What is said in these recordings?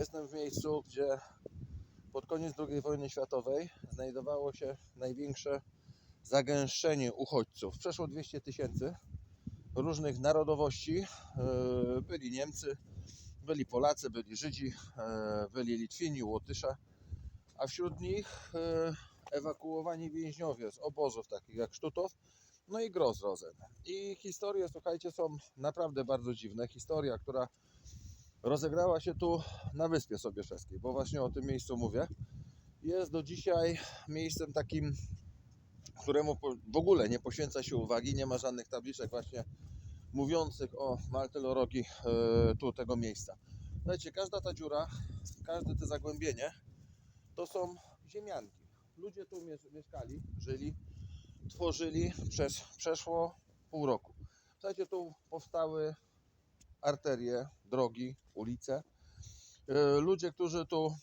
Jestem w miejscu, gdzie pod koniec II wojny światowej znajdowało się największe zagęszczenie uchodźców. Przeszło 200 tysięcy różnych narodowości. Yy, Byli Niemcy, byli Polacy, byli Żydzi, yy, byli Litwini, Łotysze, a wśród nich yy, ewakuowani więźniowie z obozów takich jak Sztutów, no i Grozrozen. I historie, słuchajcie, są naprawdę bardzo dziwne. Historia, która rozegrała się tu na Wyspie Sobieszewskiej, bo właśnie o tym miejscu mówię. Jest do dzisiaj miejscem takim, któremu w ogóle nie poświęca się uwagi, nie ma żadnych tabliczek właśnie mówiących o Maltelorogi e, tu tego miejsca. Słuchajcie, każda ta dziura, każde to zagłębienie to są ziemianki. Ludzie tu mies- mieszkali, żyli, tworzyli przez przeszło pół roku. Słuchajcie, tu powstały arterie, drogi, ulice. E, Ludzie, którzy tu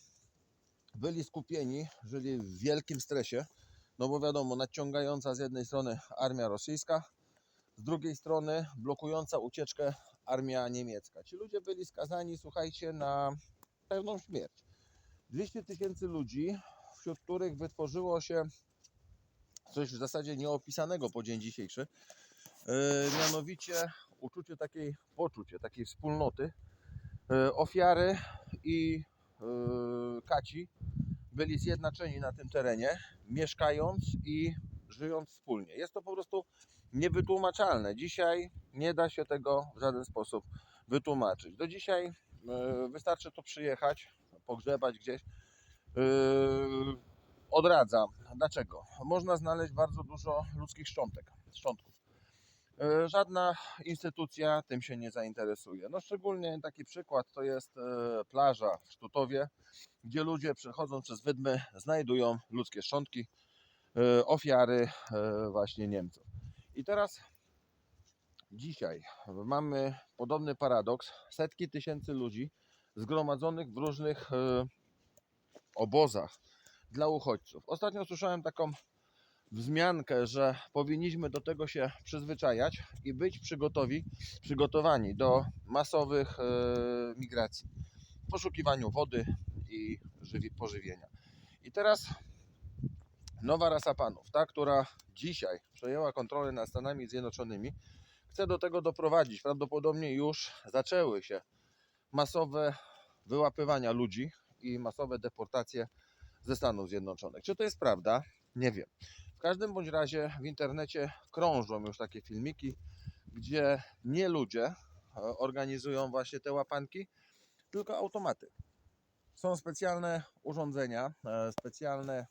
byli skupieni, żyli w wielkim stresie, no bo wiadomo, nadciągająca z jednej strony armia rosyjska, z drugiej strony blokująca ucieczkę armia niemiecka. Ci ludzie byli skazani, słuchajcie, na pewną śmierć. 200 tysięcy ludzi, wśród których wytworzyło się coś w zasadzie nieopisanego po dzień dzisiejszy, e, mianowicie uczucie takiej, poczucie takiej wspólnoty. E, Ofiary i e, kaci byli zjednoczeni na tym terenie, mieszkając i żyjąc wspólnie. Jest to po prostu niewytłumaczalne. Dzisiaj nie da się tego w żaden sposób wytłumaczyć. Do dzisiaj e, wystarczy tu przyjechać, pogrzebać gdzieś. Odradzam. Dlaczego? Można znaleźć bardzo dużo ludzkich szczątek, szczątków. E, Żadna instytucja tym się nie zainteresuje. No szczególnie taki przykład to jest e, plaża w Sztutowie, gdzie ludzie przechodząc przez wydmy znajdują ludzkie szczątki, e, ofiary właśnie Niemców. I teraz dzisiaj mamy podobny paradoks. Setki tysięcy ludzi zgromadzonych w różnych obozach dla uchodźców. Ostatnio słyszałem taką wzmiankę, że powinniśmy do tego się przyzwyczajać i być przygotowi, przygotowani do masowych e, migracji w poszukiwaniu wody i żywi, pożywienia. I teraz nowa rasa panów, ta, która dzisiaj przejęła kontrolę nad Stanami Zjednoczonymi, chce do tego doprowadzić. Prawdopodobnie już zaczęły się masowe wyłapywania ludzi i masowe deportacje ze Stanów Zjednoczonych. Czy to jest prawda? Nie wiem. W każdym bądź razie w internecie krążą już takie filmiki, gdzie nie ludzie e, organizują właśnie te łapanki, tylko automaty. Są specjalne urządzenia, e, specjalne,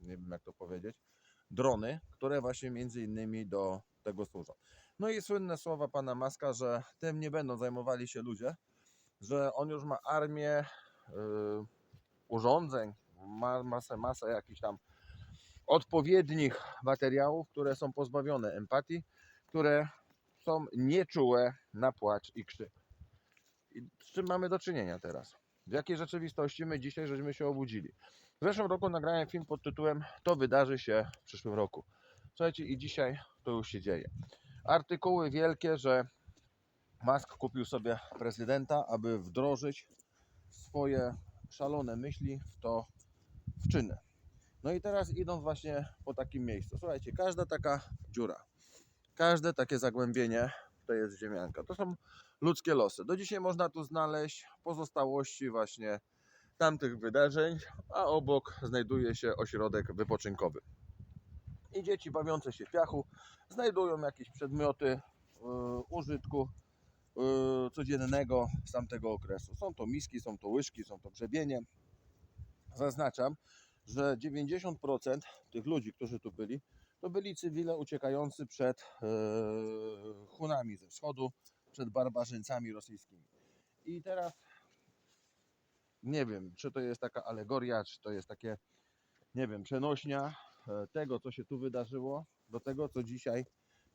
nie wiem jak to powiedzieć, drony, które właśnie między innymi do tego służą. No i słynne słowa pana Maska, że tym nie będą zajmowali się ludzie, że on już ma armię y, urządzeń, ma masę, masę jakichś tam odpowiednich materiałów, które są pozbawione empatii, które są nieczułe na płacz i krzyk. I z czym mamy do czynienia teraz? W jakiej rzeczywistości my dzisiaj żeśmy się obudzili? W zeszłym roku nagrałem film pod tytułem To wydarzy się w przyszłym roku. Słuchajcie, i dzisiaj to już się dzieje. Artykuły wielkie, że Musk kupił sobie prezydenta, aby wdrożyć swoje szalone myśli w to w czyny. No i teraz idąc właśnie po takim miejscu. Słuchajcie, każda taka dziura, każde takie zagłębienie to jest ziemianka. To są ludzkie losy. Do dzisiaj można tu znaleźć pozostałości właśnie tamtych wydarzeń, a obok znajduje się ośrodek wypoczynkowy. I dzieci bawiące się w piachu znajdują jakieś przedmioty yy, użytku yy, codziennego z tamtego okresu. Są to miski, są to łyżki, są to grzebienie. Zaznaczam, że 90% tych ludzi, którzy tu byli, to byli cywile uciekający przed e, Hunami ze wschodu, przed barbarzyńcami rosyjskimi. I teraz nie wiem, czy to jest taka alegoria, czy to jest takie, nie wiem, przenośnia e, tego, co się tu wydarzyło, do tego, co dzisiaj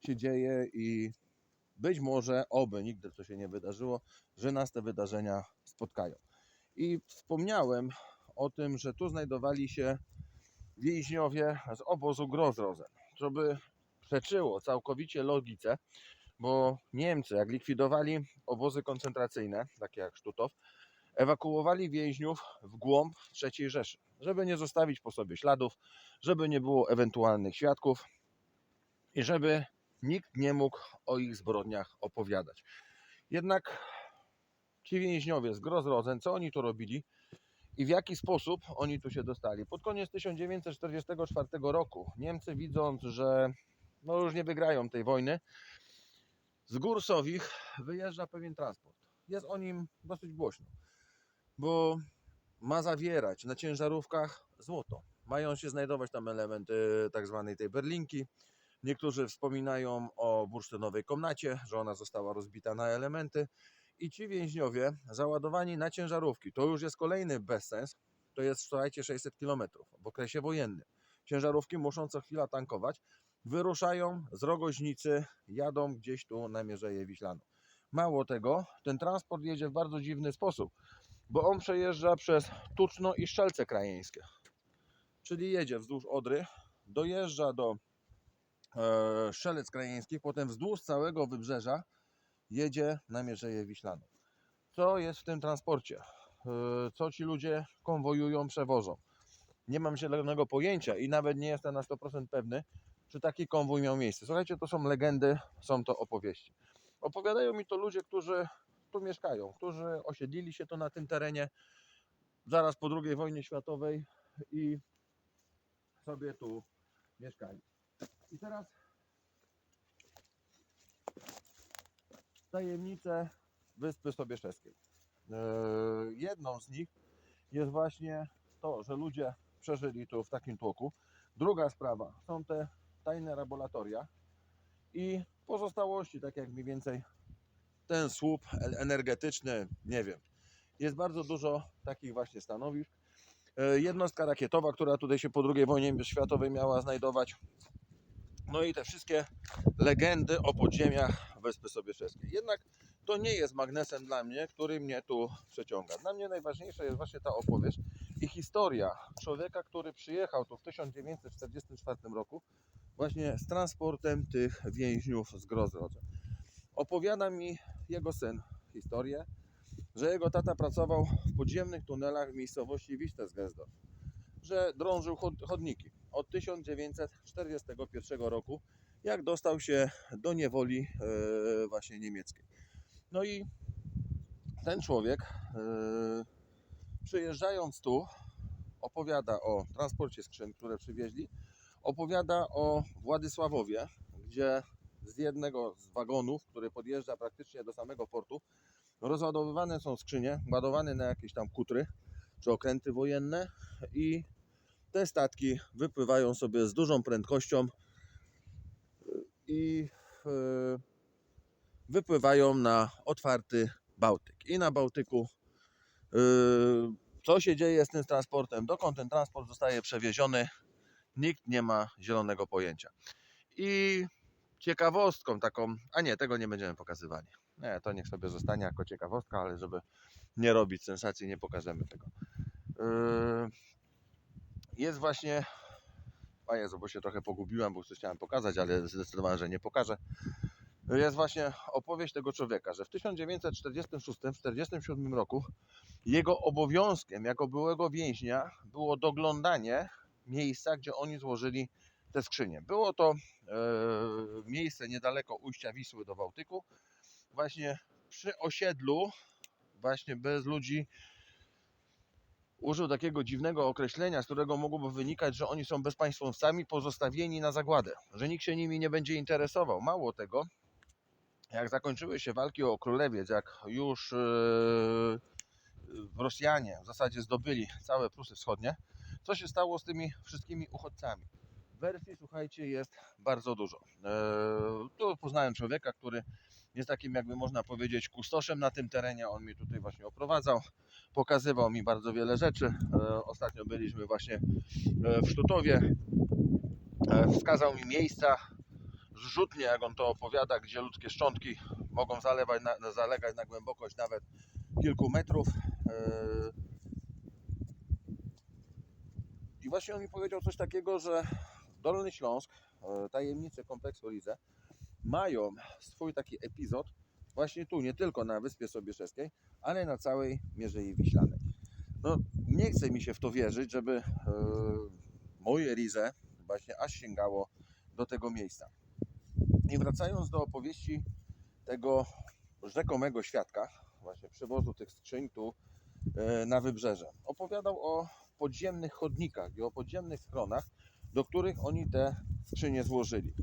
się dzieje i być może, oby nigdy co się nie wydarzyło, że nas te wydarzenia spotkają. I wspomniałem o tym, że tu znajdowali się więźniowie z obozu Grozrozen, co by przeczyło całkowicie logice, bo Niemcy jak likwidowali obozy koncentracyjne, takie jak Sztutow, ewakuowali więźniów w głąb III Rzeszy, żeby nie zostawić po sobie śladów, żeby nie było ewentualnych świadków i żeby nikt nie mógł o ich zbrodniach opowiadać. Jednak ci więźniowie z Grozrodzen, co oni tu robili i w jaki sposób oni tu się dostali? Pod koniec 1944 roku Niemcy widząc, że no już nie wygrają tej wojny, z gór Sowich wyjeżdża pewien transport. Jest o nim dosyć głośno, bo ma zawierać na ciężarówkach złoto. Mają się znajdować tam elementy tak zwanej tej berlinki. Niektórzy wspominają o bursztynowej komnacie, że ona została rozbita na elementy. I ci więźniowie załadowani na ciężarówki, to już jest kolejny bezsens, to jest słuchajcie 600 km w okresie wojennym. Ciężarówki muszą co chwila tankować, wyruszają z Rogoźnicy, jadą gdzieś tu na Mierzeję Wiślaną. Mało tego, ten transport jedzie w bardzo dziwny sposób, bo on przejeżdża przez Tuczno i Szczelce Krajeńskie. Czyli jedzie wzdłuż Odry, dojeżdża do e, Krajeńskich, potem wzdłuż całego wybrzeża jedzie na Mierzeję Wiślaną. Co jest w tym transporcie? E, Co ci ludzie konwojują, przewożą? Nie mam zielonego pojęcia i nawet nie jestem na 100% pewny, czy taki konwój miał miejsce. Słuchajcie, to są legendy, są to opowieści. Opowiadają mi to ludzie, którzy tu mieszkają, którzy osiedlili się tu na tym terenie zaraz po II wojnie światowej i sobie tu mieszkali. I teraz tajemnice Wyspy Sobieszewskiej. Eee, Jedną z nich jest właśnie to, że ludzie przeżyli tu w takim tłoku. Druga sprawa są te tajne laboratoria i pozostałości, tak jak mniej więcej ten słup e- energetyczny, nie wiem. Jest bardzo dużo takich właśnie stanowisk. E, Jednostka rakietowa, która tutaj się po II wojnie światowej miała znajdować. No i te wszystkie legendy o podziemiach Wyspy Sobieszewskiej. Jednak to nie jest magnesem dla mnie, który mnie tu przeciąga. Dla mnie najważniejsza jest właśnie ta opowieść i historia człowieka, który przyjechał tu w 1944 roku właśnie z transportem tych więźniów z Grozrodzen. Opowiada mi jego syn historię, że jego tata pracował w podziemnych tunelach w miejscowości Wiśtesgesdorf, że drążył chod- chodniki od 1941 roku, jak dostał się do niewoli e, właśnie niemieckiej. No i ten człowiek, e, przyjeżdżając tu, opowiada o transporcie skrzyń, które przywieźli, opowiada o Władysławowie, gdzie z jednego z wagonów, który podjeżdża praktycznie do samego portu, rozładowywane są skrzynie, ładowane na jakieś tam kutry czy okręty wojenne i te statki wypływają sobie z dużą prędkością i e, wypływają na otwarty Bałtyk. I na Bałtyku e, co się dzieje z tym transportem, dokąd ten transport zostaje przewieziony, nikt nie ma zielonego pojęcia. I ciekawostką taką, a nie, tego nie będziemy pokazywali. Nie, to niech sobie zostanie jako ciekawostka, ale żeby nie robić sensacji, nie pokażemy tego. Jest właśnie, a Jezu, bo się trochę pogubiłem, bo coś chciałem pokazać, ale zdecydowałem, że nie pokażę. Jest właśnie opowieść tego człowieka, że w 1946-1947 roku jego obowiązkiem jako byłego więźnia było doglądanie miejsca, gdzie oni złożyli te skrzynie. Było to e, miejsce niedaleko ujścia Wisły do Bałtyku, właśnie przy osiedlu, właśnie bez ludzi. Użył takiego dziwnego określenia, z którego mogłoby wynikać, że oni są bezpaństwowcami pozostawieni na zagładę, że nikt się nimi nie będzie interesował. Mało tego, jak zakończyły się walki o Królewiec, jak już e, Rosjanie w zasadzie zdobyli całe Prusy Wschodnie, co się stało z tymi wszystkimi uchodźcami? Wersji, słuchajcie, jest bardzo dużo. Eee, tu poznałem człowieka, który jest takim, jakby można powiedzieć, kustoszem na tym terenie. On mi tutaj właśnie oprowadzał, pokazywał mi bardzo wiele rzeczy. Eee, ostatnio byliśmy właśnie e, w Sztutowie. Eee, wskazał mi miejsca zrzutnie, jak on to opowiada, gdzie ludzkie szczątki mogą zalewać na, zalegać na głębokość nawet kilku metrów. I właśnie on mi powiedział coś takiego, że Dolny Śląsk, e, tajemnice kompleksu Rize, mają swój taki epizod właśnie tu, nie tylko na Wyspie Sobieszewskiej, ale na całej Mierzei Wiślanej. No, nie chce mi się w to wierzyć, żeby e, moje Rize właśnie aż sięgało do tego miejsca. I wracając do opowieści tego rzekomego świadka, właśnie przewozu tych skrzyń tu e, na wybrzeże. Opowiadał o podziemnych chodnikach i o podziemnych schronach, do których oni te skrzynie złożyli.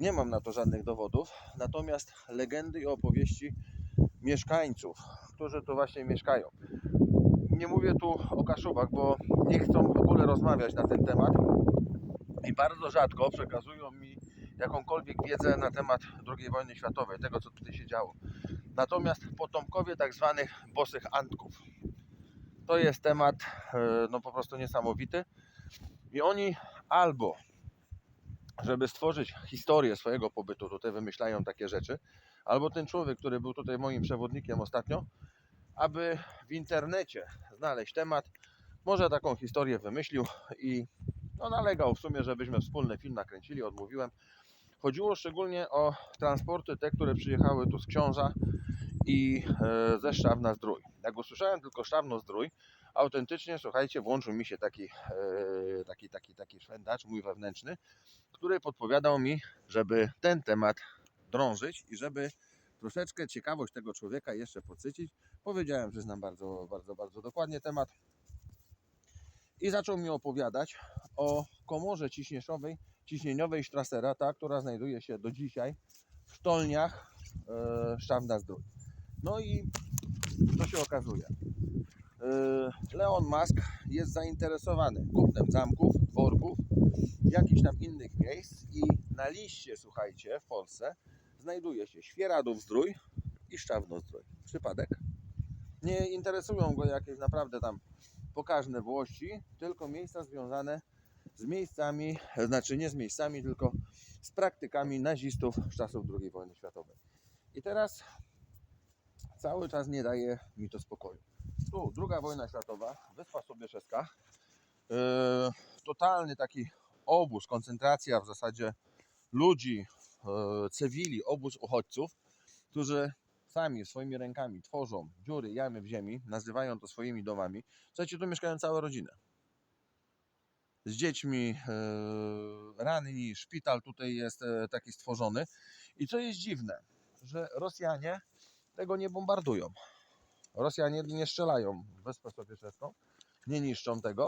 Nie mam na to żadnych dowodów, natomiast legendy i opowieści mieszkańców, którzy tu właśnie mieszkają. Nie mówię tu o Kaszubach, bo nie chcą w ogóle rozmawiać na ten temat i bardzo rzadko przekazują mi jakąkolwiek wiedzę na temat II wojny światowej, tego co tutaj się działo. Natomiast potomkowie tak zwanych bosych Antków. To jest temat e, no po prostu niesamowity. I oni albo, żeby stworzyć historię swojego pobytu tutaj, wymyślają takie rzeczy, albo ten człowiek, który był tutaj moim przewodnikiem ostatnio, aby w internecie znaleźć temat, może taką historię wymyślił i no, nalegał w sumie, żebyśmy wspólny film nakręcili, odmówiłem. Chodziło szczególnie o transporty, te, które przyjechały tu z Książa i e, ze Szczawna Zdrój. Jak usłyszałem tylko Szczawno Zdrój, autentycznie, słuchajcie, włączył mi się taki, e, taki, taki, taki szwendacz, mój wewnętrzny, który podpowiadał mi, żeby ten temat drążyć i żeby troszeczkę ciekawość tego człowieka jeszcze podsycić. Powiedziałem, że znam bardzo, bardzo, bardzo dokładnie temat i zaczął mi opowiadać o komorze ciśnieniowej, ciśnieniowej Strassera, ta, która znajduje się do dzisiaj w sztolniach e, Szczawna Zdrój. No i co się okazuje? E, Leon Musk jest zainteresowany kupnem zamków, dworków, jakichś tam innych miejsc i na liście, słuchajcie, w Polsce znajduje się Świeradów Zdrój i Szczawno Zdrój. Przypadek? Nie interesują go jakieś naprawdę tam pokaźne włości, tylko miejsca związane z miejscami, znaczy nie z miejscami, tylko z praktykami nazistów z czasów II wojny światowej. I teraz cały czas nie daje mi to spokoju. Tu druga wojna światowa, Wyspa Sobieszewska, yy, totalny taki obóz, koncentracja w zasadzie ludzi, yy, cywili, obóz uchodźców, którzy sami swoimi rękami tworzą dziury, jamy w ziemi, nazywają to swoimi domami. Słuchajcie, tu mieszkają całe rodziny. Z dziećmi, e, ranni, szpital tutaj jest e, taki stworzony. I co jest dziwne, że Rosjanie tego nie bombardują. Rosjanie nie strzelają w Wyspę Sobieszewską, nie niszczą tego.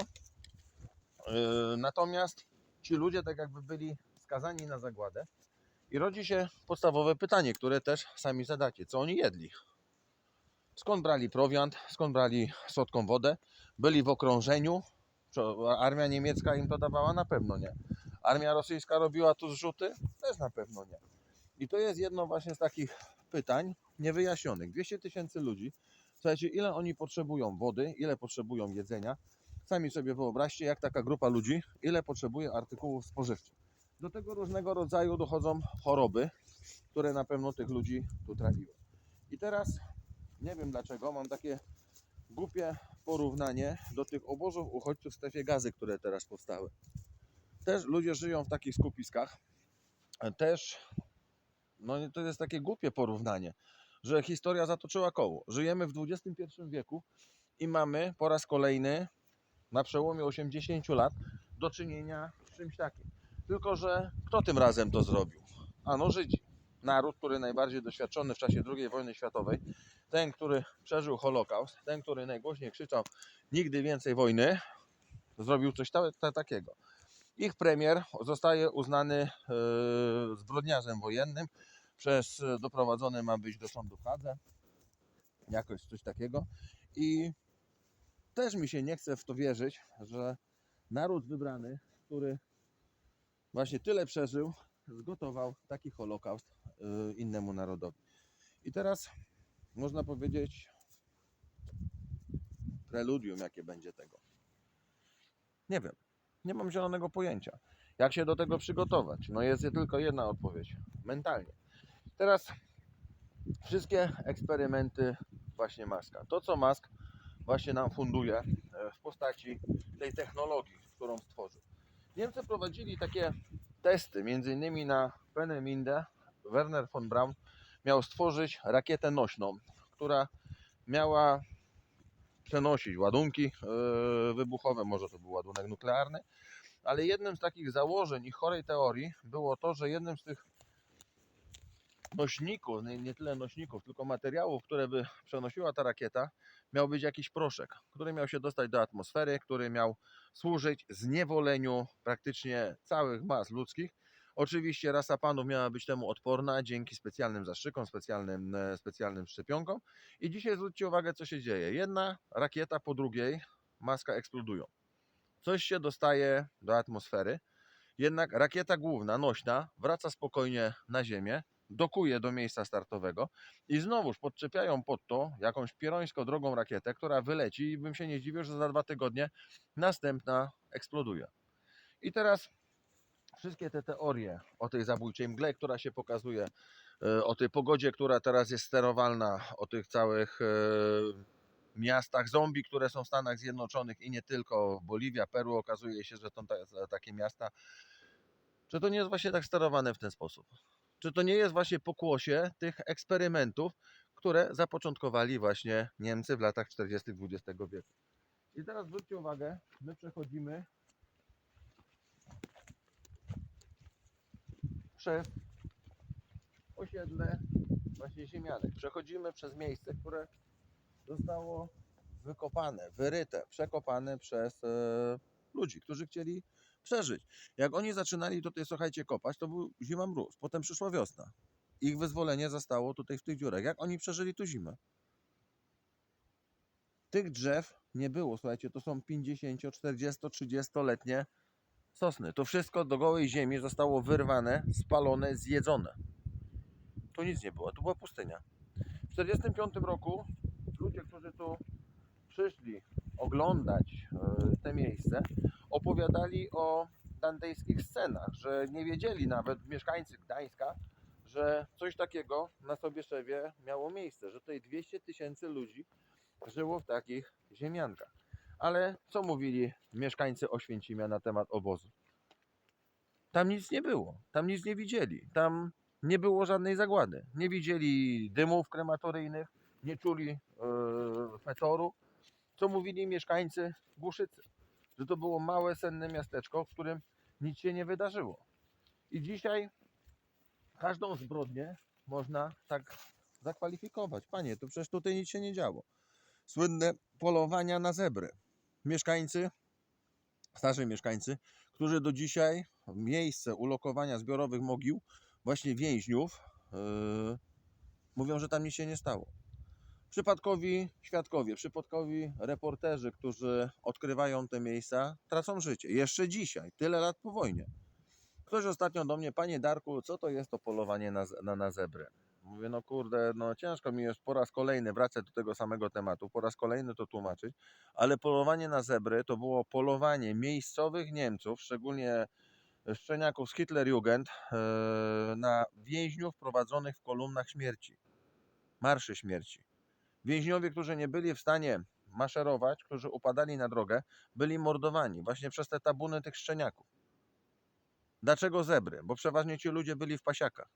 E, Natomiast ci ludzie tak jakby byli skazani na zagładę. I rodzi się podstawowe pytanie, które też sami zadacie. Co oni jedli? Skąd brali prowiant? Skąd brali słodką wodę? Byli w okrążeniu? Armia niemiecka im to dawała? Na pewno nie. Armia rosyjska robiła tu zrzuty? Też na pewno nie. I to jest jedno właśnie z takich pytań niewyjaśnionych. 200 tysięcy ludzi. Słuchajcie, ile oni potrzebują wody, ile potrzebują jedzenia? Sami sobie wyobraźcie, jak taka grupa ludzi, ile potrzebuje artykułów spożywczych. Do tego różnego rodzaju dochodzą choroby, które na pewno tych ludzi tu trafiły. I teraz nie wiem dlaczego mam takie głupie porównanie do tych obozów uchodźców w strefie gazy, które teraz powstały. Też ludzie żyją w takich skupiskach. Też no to jest takie głupie porównanie, że historia zatoczyła koło. Żyjemy w XXI wieku i mamy po raz kolejny na przełomie 80 lat do czynienia z czymś takim. Tylko, że kto tym razem to zrobił? Ano Żydzi. Naród, który najbardziej doświadczony w czasie II wojny światowej, ten, który przeżył Holokaust, ten, który najgłośniej krzyczał nigdy więcej wojny, zrobił coś ta, ta, takiego. Ich premier zostaje uznany e, zbrodniarzem wojennym, przez e, doprowadzony ma być do sądu w Hadze, jakoś coś takiego. I też mi się nie chce w to wierzyć, że naród wybrany, który właśnie tyle przeżył, zgotował taki holokaust y, innemu narodowi. I teraz można powiedzieć preludium, jakie będzie tego. Nie wiem. Nie mam zielonego pojęcia. Jak się do tego przygotować? No jest tylko jedna odpowiedź. Mentalnie. Teraz wszystkie eksperymenty właśnie Maska. To, co Mask właśnie nam funduje e, w postaci tej technologii, którą stworzył. Niemcy prowadzili takie testy, między innymi na Peenemünde. Werner von Braun miał stworzyć rakietę nośną, która miała przenosić ładunki yy, wybuchowe, może to był ładunek nuklearny, ale jednym z takich założeń i chorej teorii było to, że jednym z tych nośników, nie, nie tyle nośników, tylko materiałów, które by przenosiła ta rakieta, miał być jakiś proszek, który miał się dostać do atmosfery, który miał służyć zniewoleniu praktycznie całych mas ludzkich. Oczywiście rasa panów miała być temu odporna dzięki specjalnym zastrzykom, specjalnym, e, specjalnym szczepionkom. I dzisiaj zwróćcie uwagę, co się dzieje. Jedna rakieta po drugiej, maska eksplodują. Coś się dostaje do atmosfery, jednak rakieta główna, nośna, wraca spokojnie na Ziemię, dokuje do miejsca startowego i znowuż podczepiają pod to jakąś pierońsko drogą rakietę, która wyleci i bym się nie zdziwił, że za dwa tygodnie następna eksploduje. I teraz wszystkie te teorie o tej zabójczej mgle, która się pokazuje, e, o tej pogodzie, która teraz jest sterowalna, o tych całych e, miastach zombie, które są w Stanach Zjednoczonych i nie tylko, Boliwia, Peru, okazuje się, że to ta- takie miasta. Czy to nie jest właśnie tak sterowane w ten sposób? Czy to nie jest właśnie pokłosie tych eksperymentów, które zapoczątkowali właśnie Niemcy w latach 40. XX wieku? I teraz zwróćcie uwagę, my przechodzimy przez osiedle właśnie ziemianek. Przechodzimy przez miejsce, które zostało wykopane, wyryte, przekopane przez e, ludzi, którzy chcieli przeżyć. Jak oni zaczynali tutaj, słuchajcie, kopać, to był zima mróz, potem przyszła wiosna. Ich wyzwolenie zostało tutaj w tych dziurach. Jak oni przeżyli tu zimę? Tych drzew nie było, słuchajcie, to są 50, 40, 30-letnie sosny. To wszystko do gołej ziemi zostało wyrwane, spalone, zjedzone. Tu nic nie było, tu była pustynia. W 1945 roku ludzie, którzy tu przyszli oglądać e, te miejsce, opowiadali o dantejskich scenach, że nie wiedzieli nawet mieszkańcy Gdańska, że coś takiego na Sobieszewie miało miejsce, że tutaj 200 tysięcy ludzi żyło w takich ziemiankach. Ale co mówili mieszkańcy Oświęcimia na temat obozu? Tam nic nie było, tam nic nie widzieli, tam nie było żadnej zagłady. Nie widzieli dymów krematoryjnych, nie czuli e, fetoru. Co mówili mieszkańcy Głuszycy? Że to było małe, senne miasteczko, w którym nic się nie wydarzyło. I dzisiaj każdą zbrodnię można tak zakwalifikować. Panie, to przecież tutaj nic się nie działo. Słynne polowania na zebry. Mieszkańcy, starzy mieszkańcy, którzy do dzisiaj miejsce ulokowania zbiorowych mogił właśnie więźniów yy, mówią, że tam nic się nie stało. Przypadkowi świadkowie, przypadkowi reporterzy, którzy odkrywają te miejsca, tracą życie. Jeszcze dzisiaj, tyle lat po wojnie. Ktoś ostatnio do mnie, panie Darku, co to jest to polowanie na, na, na zebry? Mówię, no kurde, no ciężko mi jest po raz kolejny wracać do tego samego tematu, po raz kolejny to tłumaczyć, ale polowanie na zebry to było polowanie miejscowych Niemców, szczególnie szczeniaków z Hitlerjugend, e, na więźniów prowadzonych w kolumnach śmierci, marszy śmierci. Więźniowie, którzy nie byli w stanie maszerować, którzy upadali na drogę, byli mordowani właśnie przez te tabuny tych szczeniaków. Dlaczego zebry? Bo przeważnie ci ludzie byli w pasiakach.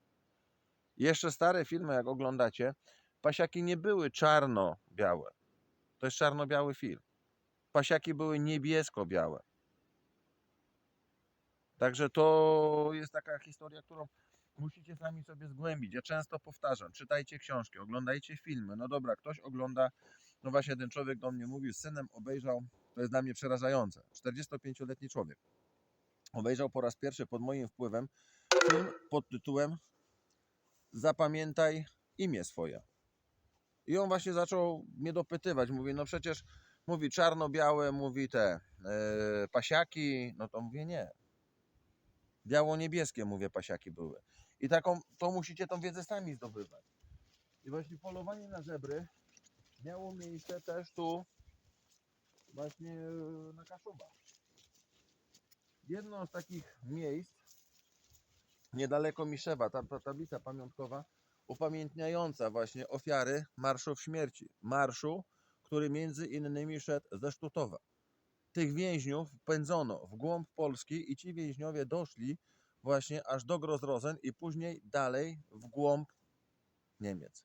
Jeszcze stare filmy, jak oglądacie, pasiaki nie były czarno-białe. To jest czarno-biały film. Pasiaki były niebiesko-białe. Także to jest taka historia, którą musicie sami sobie zgłębić. Ja często powtarzam, czytajcie książki, oglądajcie filmy. No dobra, ktoś ogląda, no właśnie ten człowiek do mnie mówił, z synem obejrzał, to jest dla mnie przerażające, 45-letni człowiek. Obejrzał po raz pierwszy pod moim wpływem film pod tytułem Zapamiętaj imię swoje. I on właśnie zaczął mnie dopytywać, mówi, no przecież mówi czarno-białe, mówi te e, pasiaki, no to mówię nie. Biało-niebieskie, mówię, pasiaki były. I taką, to musicie tą wiedzę sami zdobywać. I właśnie polowanie na zebry miało miejsce też tu, właśnie e, na Kaszubach. Jedno z takich miejsc, niedaleko Miszewa, ta, ta tablica pamiątkowa, upamiętniająca właśnie ofiary marszów śmierci. Marszu, który między innymi szedł ze Sztutowa. Tych więźniów pędzono w głąb Polski i ci więźniowie doszli właśnie aż do Grozrozen i później dalej w głąb Niemiec.